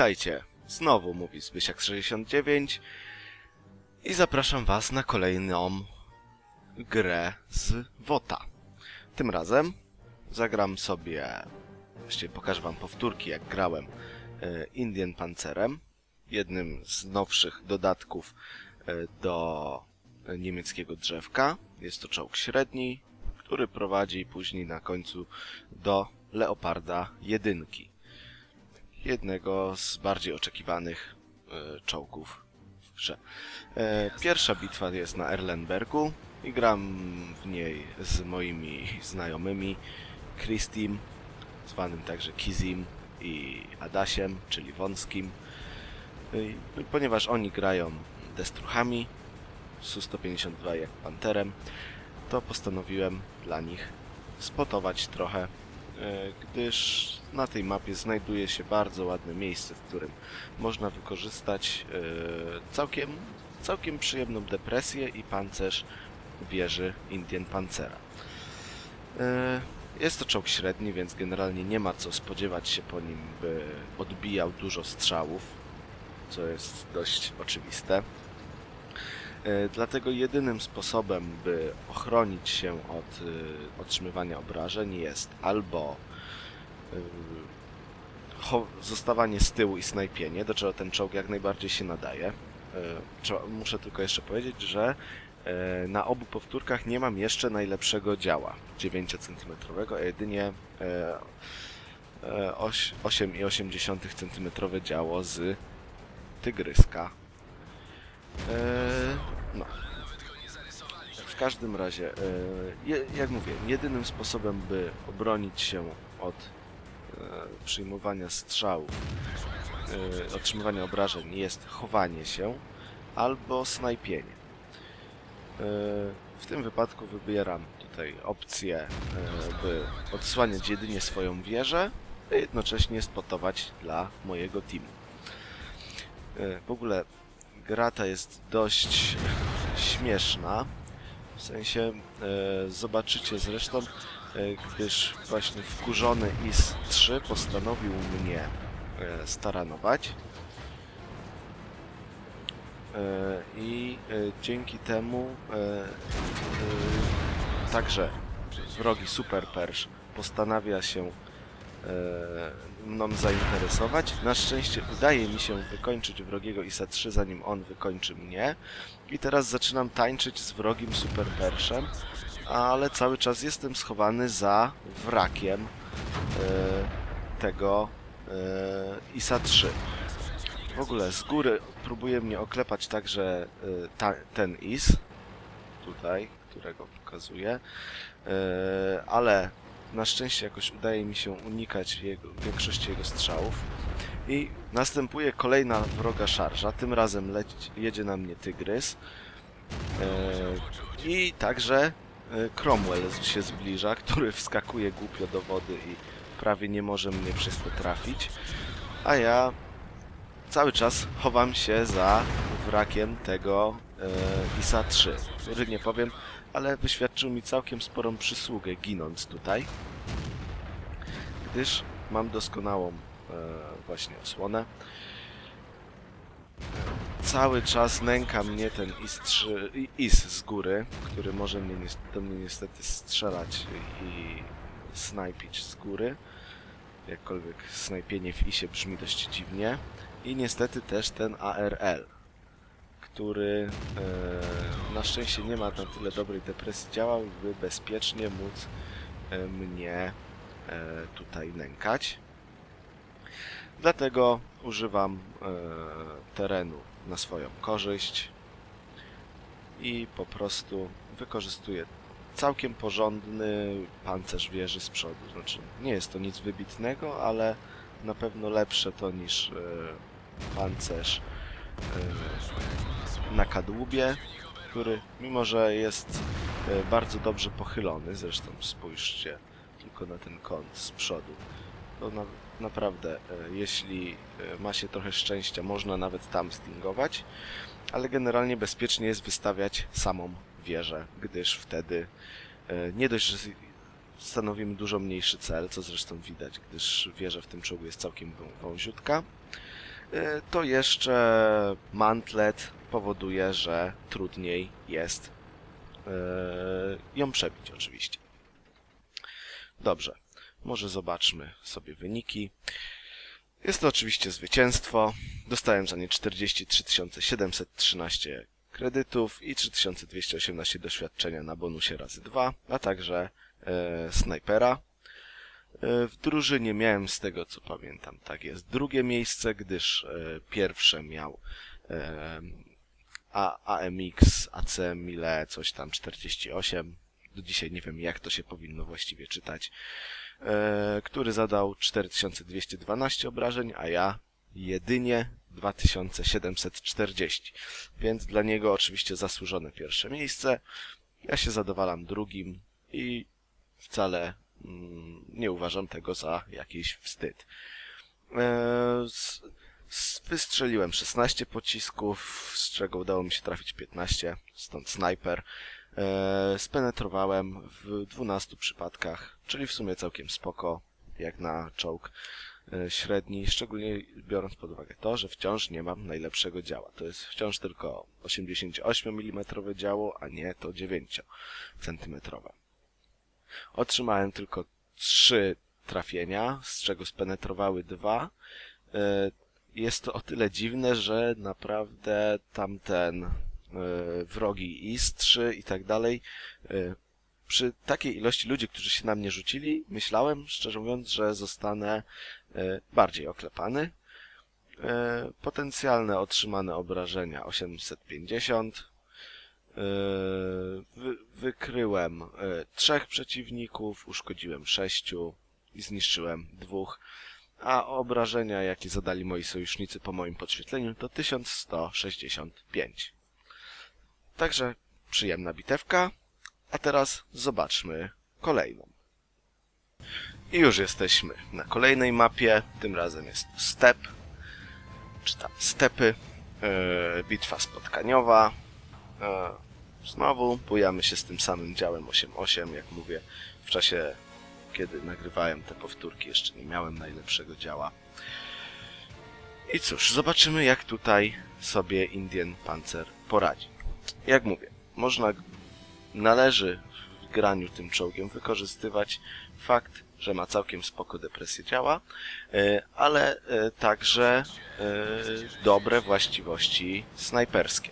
Witajcie, znowu mówi Zbysiak69 i zapraszam was na kolejną grę z WOTA. Tym razem zagram sobie, właściwie pokażę wam powtórki jak grałem e, Indian Pancerem, jednym z nowszych dodatków e, do niemieckiego drzewka. Jest to czołg średni, który prowadzi później na końcu do Leoparda jedynki jednego z bardziej oczekiwanych e, czołgów w grze. E, pierwsza bitwa jest na Erlenbergu i gram w niej z moimi znajomymi Christim, zwanym także Kizim i Adasiem, czyli Wąskim. E, ponieważ oni grają Destruchami, Su-152 jak Panterem, to postanowiłem dla nich spotować trochę e, gdyż na tej mapie znajduje się bardzo ładne miejsce, w którym można wykorzystać e, całkiem, całkiem przyjemną depresję i pancerz wieży Indian Pancera. E, Jest to czołg średni, więc generalnie nie ma co spodziewać się po nim, by odbijał dużo strzałów, co jest dość oczywiste. E, Dlatego jedynym sposobem, by ochronić się od otrzymywania obrażeń jest albo zostawanie z tyłu i snajpienie, do czego ten czołg jak najbardziej się nadaje. Trza- Muszę tylko jeszcze powiedzieć, że e, na obu powtórkach nie mam jeszcze najlepszego działa 9 cm, a jedynie e, e, oś- 8,8 cm działo z tygryska. No. W każdym razie, jak mówię, jedynym sposobem, by obronić się od przyjmowania strzałów, e, otrzymywania obrażeń jest chowanie się albo snajpienie. E, W tym wypadku wybieram tutaj opcję, e, by odsłaniać jedynie swoją wieżę, a jednocześnie spotować dla mojego teamu. E, W ogóle gra ta jest dość śmieszna. W sensie e, zobaczycie zresztą, e, gdyż właśnie wkurzony IS-3 postanowił mnie e, staranować. E, I e, dzięki temu e, e, także wrogi Super Persz postanawia się e, mną zainteresować. Na szczęście udaje mi się wykończyć wrogiego ISA 3 zanim on wykończy mnie. I teraz zaczynam tańczyć z wrogim Super Perszem, ale cały czas jestem schowany za wrakiem e, tego e, ISA 3. W ogóle z góry próbuje mnie oklepać także e, ta, ten IS, tutaj, którego pokazuję, ale na szczęście jakoś udaje mi się unikać jego, większości jego strzałów. I następuje kolejna wroga szarża. Tym razem leci, jedzie na mnie tygrys. I także Cromwell się zbliża, który wskakuje głupio do wody i prawie nie może mnie przez to trafić. A ja cały czas chowam się za wrakiem tego e, ISA 3, który nie powiem, ale wyświadczył mi całkiem sporą przysługę ginąc tutaj, gdyż mam doskonałą e, właśnie osłonę. Cały czas nęka mnie ten IS-3, i- IS z góry, który może mnie, do mnie niestety strzelać i snajpić z góry. Jakkolwiek snajpienie w ISie brzmi dość dziwnie. I niestety też ten ARL, który e, na szczęście nie ma na tyle dobrej depresji działa, by bezpiecznie móc e, mnie e, tutaj nękać. Dlatego używam e, terenu na swoją korzyść i po prostu wykorzystuję całkiem porządny pancerz wieży z przodu. Znaczy, nie jest to nic wybitnego, ale na pewno lepsze to niż e, pancerz e, na kadłubie, który mimo, że jest e, bardzo dobrze pochylony, zresztą spójrzcie tylko na ten kąt z przodu, to na, naprawdę, e, jeśli e, ma się trochę szczęścia, można nawet tam stingować, ale generalnie bezpiecznie jest wystawiać samą wieżę, gdyż wtedy e, nie dość, że stanowimy dużo mniejszy cel, co zresztą widać, gdyż wieża w tym czołgu jest całkiem wą- wąziutka. To jeszcze mantlet powoduje, że trudniej jest ją przebić oczywiście. Dobrze, może zobaczmy sobie wyniki. Jest to oczywiście zwycięstwo. Dostałem za nie 43 713 kredytów i 3218 doświadczenia na bonusie razy 2, a także e, snajpera. E, w drużynie miałem z tego co pamiętam, tak jest, drugie miejsce, gdyż e, pierwsze miał e, A, AMX, AC Mile, coś tam 48. Do dzisiaj nie wiem jak to się powinno właściwie czytać. E, który zadał 4212 obrażeń, a ja jedynie 2740. Więc dla niego oczywiście zasłużone pierwsze miejsce. Ja się zadowalam drugim i wcale mm, nie uważam tego za jakiś wstyd. E, wystrzeliłem 16 pocisków, z czego udało mi się trafić 15, stąd snajper. E, spenetrowałem w 12 przypadkach, czyli w sumie całkiem spoko, jak na czołg e, średni, szczególnie biorąc pod uwagę to, że wciąż nie mam najlepszego działa. To jest wciąż tylko 88 mm działo, a nie to 9 cm. Otrzymałem tylko 3 trafienia, z czego spenetrowały dwa. E, Jest to o tyle dziwne, że naprawdę tamten wrogi istrzy i tak dalej. e, Przy takiej ilości ludzi, którzy się na mnie rzucili, myślałem, szczerze mówiąc, że zostanę e, bardziej oklepany. E, Potencjalne otrzymane obrażenia 850. E, Wy, wykryłem e, trzech przeciwników, uszkodziłem sześciu i zniszczyłem dwóch. A obrażenia, jakie zadali moi sojusznicy po moim podświetleniu, to 1165. Także przyjemna bitewka. A teraz zobaczmy kolejną. I już jesteśmy na kolejnej mapie. Tym razem jest to step, czy tam stepy. E, bitwa spotkaniowa. E, znowu bujamy się z tym samym działem 8.8. Jak mówię, w czasie kiedy nagrywałem te powtórki jeszcze nie miałem najlepszego działa. I cóż, zobaczymy jak tutaj sobie Indian Panzer poradzi. Jak mówię, można, należy w graniu tym czołgiem wykorzystywać fakt, że ma całkiem spoko depresję działa, e, ale e, także e, dobre właściwości snajperskie.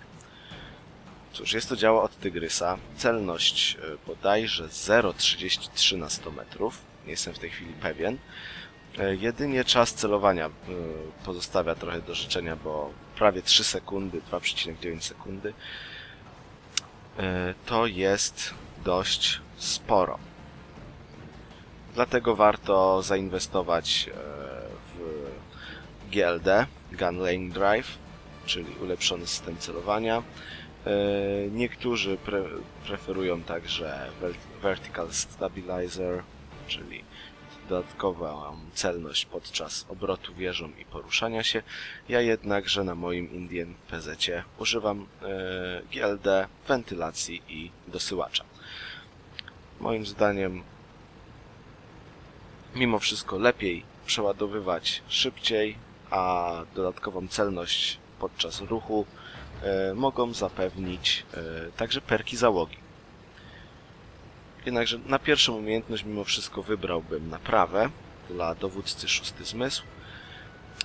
Cóż, jest to działa od Tygrysa. Celność bodajże 0,33 na 100 metrów. Nie jestem w tej chwili pewien. Jedynie czas celowania pozostawia trochę do życzenia, bo prawie 3 sekundy, 2,9 sekundy. E, To jest dość sporo. Dlatego warto zainwestować e, w GLD, Gun Lane Drive, czyli ulepszony system celowania. E, Niektórzy pre preferują także ver- Vertical Stabilizer, czyli dodatkową celność podczas obrotu wieżą i poruszania się. Ja jednakże na moim Indian PZ używam e, GLD, wentylacji i dosyłacza. Moim zdaniem mimo wszystko lepiej przeładowywać szybciej, a dodatkową celność podczas ruchu e, mogą zapewnić e, także perki załogi. Jednakże na pierwszą umiejętność mimo wszystko wybrałbym naprawę dla dowódcy szósty zmysł,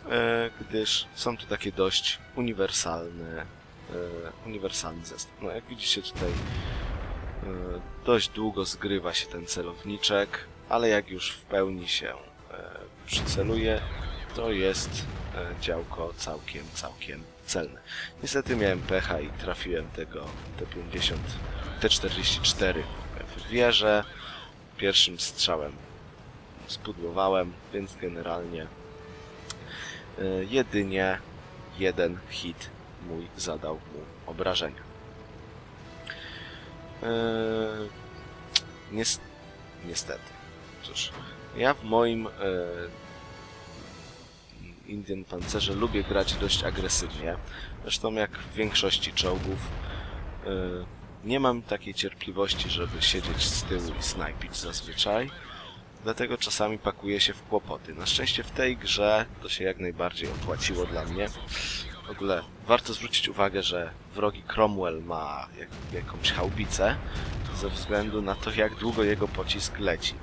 e, gdyż są to takie dość uniwersalne, e, uniwersalny zestaw. No jak widzicie tutaj e, dość długo zgrywa się ten celowniczek, ale jak już w pełni się przyceluje, to jest działko całkiem, całkiem celne. Niestety miałem pecha i trafiłem tego T50, T44 w wieżę. Pierwszym strzałem spudłowałem, więc generalnie e, jedynie jeden hit mój zadał mu obrażenia. E, nies- niestety. Cóż, ja w moim e, Indian Pancerze lubię grać dość agresywnie. Zresztą jak w większości czołgów nie mam takiej cierpliwości, żeby siedzieć z tyłu i snajpić zazwyczaj. Dlatego czasami pakuję się w kłopoty. Na szczęście w tej grze to się jak najbardziej opłaciło dla mnie. W ogóle warto zwrócić uwagę, że wrogi Cromwell ma jak, jakąś haubicę ze względu na to, jak długo jego pocisk leci.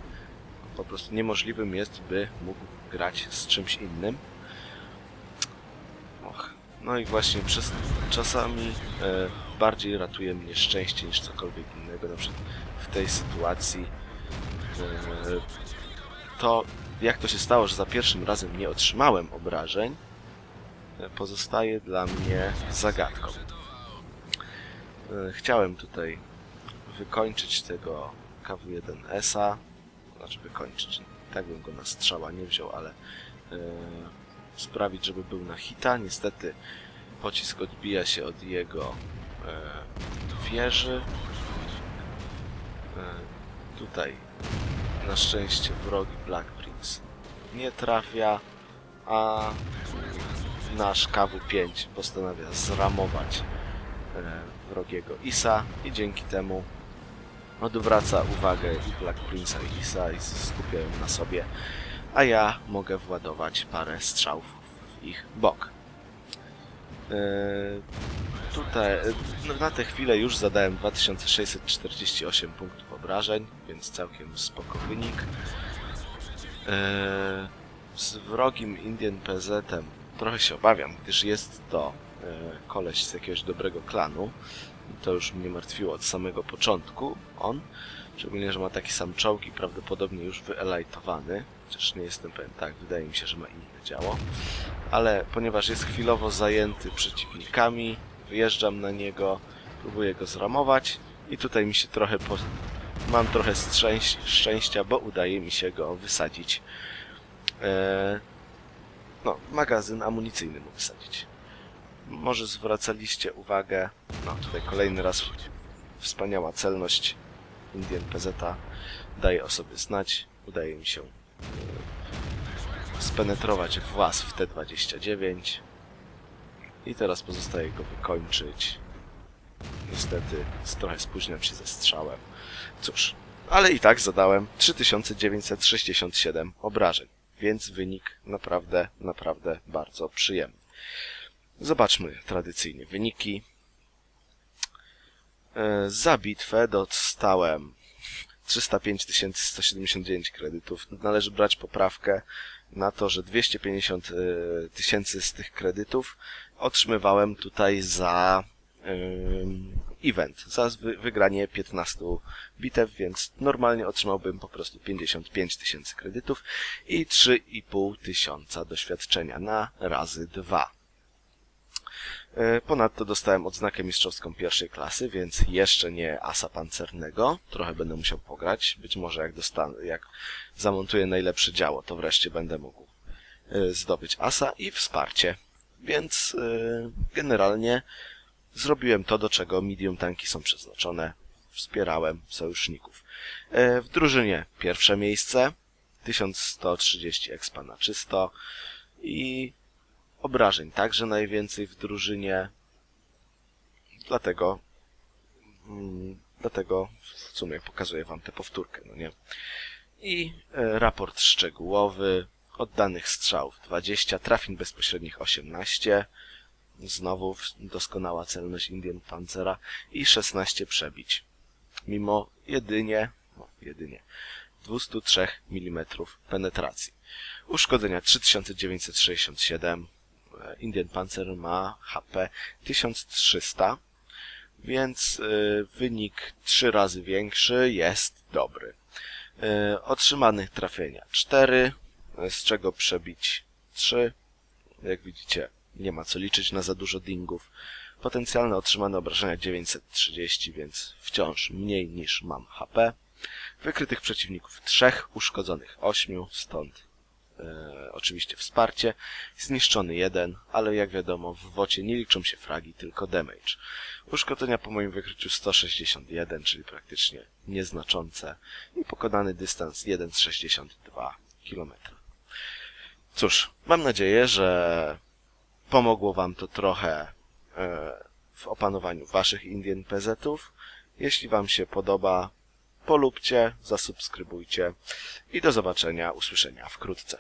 Po prostu niemożliwym jest, by mógł grać z czymś innym. No i właśnie przez czasami e, bardziej ratuje mnie szczęście niż cokolwiek innego. Na przykład w tej sytuacji e, to jak to się stało, że za pierwszym razem nie otrzymałem obrażeń, e, pozostaje dla mnie zagadką. E, Chciałem tutaj wykończyć tego KW1S-a, znaczy wykończyć, tak bym go na strzała nie wziął, ale e, sprawić, żeby był na hita. Niestety pocisk odbija się od jego e, wieży. E, tutaj na szczęście wrogi Black Prince nie trafia, a nasz KW5 postanawia zramować e, wrogiego Isa i dzięki temu odwraca uwagę Black Prince'a i Isa i skupia ją na sobie, a ja mogę władować parę strzałów w ich bok. E, tutaj no, na tę chwilę już zadałem 2648 punktów obrażeń, więc całkiem spoko wynik. E, z wrogim Indian PZ-em trochę się obawiam, gdyż jest to koleś z jakiegoś dobrego klanu. To już mnie martwiło od samego początku. On, szczególnie, że ma taki sam czołg i prawdopodobnie już wyelajtowany. Chociaż nie jestem pewien, tak, wydaje mi się, że ma inne działo. Ale ponieważ jest chwilowo zajęty przeciwnikami, wyjeżdżam na niego, próbuję go zramować i tutaj mi się trochę po... mam trochę szczęś... szczęścia, bo udaje mi się go wysadzić. Eee... No, magazyn amunicyjny mu wysadzić. Może zwracaliście uwagę, no tutaj kolejny raz wspaniała celność Indian PZ daje o sobie znać. Udaje mi się spenetrować włas w T29 i teraz pozostaje go wykończyć. Niestety trochę spóźniam się ze strzałem. Cóż, ale i tak zadałem 3967 obrażeń, więc wynik naprawdę, naprawdę bardzo przyjemny. Zobaczmy tradycyjnie wyniki. E, Za bitwę dostałem 305 179 kredytów. Należy brać poprawkę na to, że 250 e, tysięcy z tych kredytów otrzymywałem tutaj za event, za wy- wygranie 15 bitew, więc normalnie otrzymałbym po prostu 55 tysięcy kredytów i 3,5 tysiąca doświadczenia na razy 2. E, Ponadto dostałem odznakę mistrzowską pierwszej klasy, więc jeszcze nie asa pancernego. Trochę będę musiał pograć. Być może jak dostanę, jak zamontuję najlepsze działo, to wreszcie będę mógł e, zdobyć asa i wsparcie. Więc e, generalnie zrobiłem to, do czego medium tanki są przeznaczone. Wspierałem sojuszników. W drużynie pierwsze miejsce, 1130 expa na czysto i obrażeń także najwięcej w drużynie. Dlatego mm, dlatego w sumie pokazuję wam tę powtórkę, no nie? I e, raport szczegółowy oddanych strzałów 20, trafień bezpośrednich 18, znowu doskonała celność Indian Pancera i 16 przebić. Mimo jedynie, no, jedynie 203 mm penetracji. Uszkodzenia 3967, e, Indian Panzer ma HP 1300, więc e, wynik 3 razy większy jest dobry. E, Otrzymanych trafienia 4, e, z czego przebić 3. Jak widzicie, nie ma co liczyć na za dużo dingów. Potencjalne otrzymane obrażenia 930, więc wciąż mniej niż mam HP. Wykrytych przeciwników 3, uszkodzonych 8, stąd e, oczywiście wsparcie. Zniszczony jeden, ale jak wiadomo w wocie nie liczą się fragi, tylko damage. Uszkodzenia po moim wykryciu 161, czyli praktycznie nieznaczące i pokonany dystans 1,62 km. Cóż, mam nadzieję, że pomogło Wam to trochę e, w opanowaniu Waszych Indian PZ-ów Jeśli Wam się podoba, polubcie, zasubskrybujcie i do zobaczenia, usłyszenia wkrótce.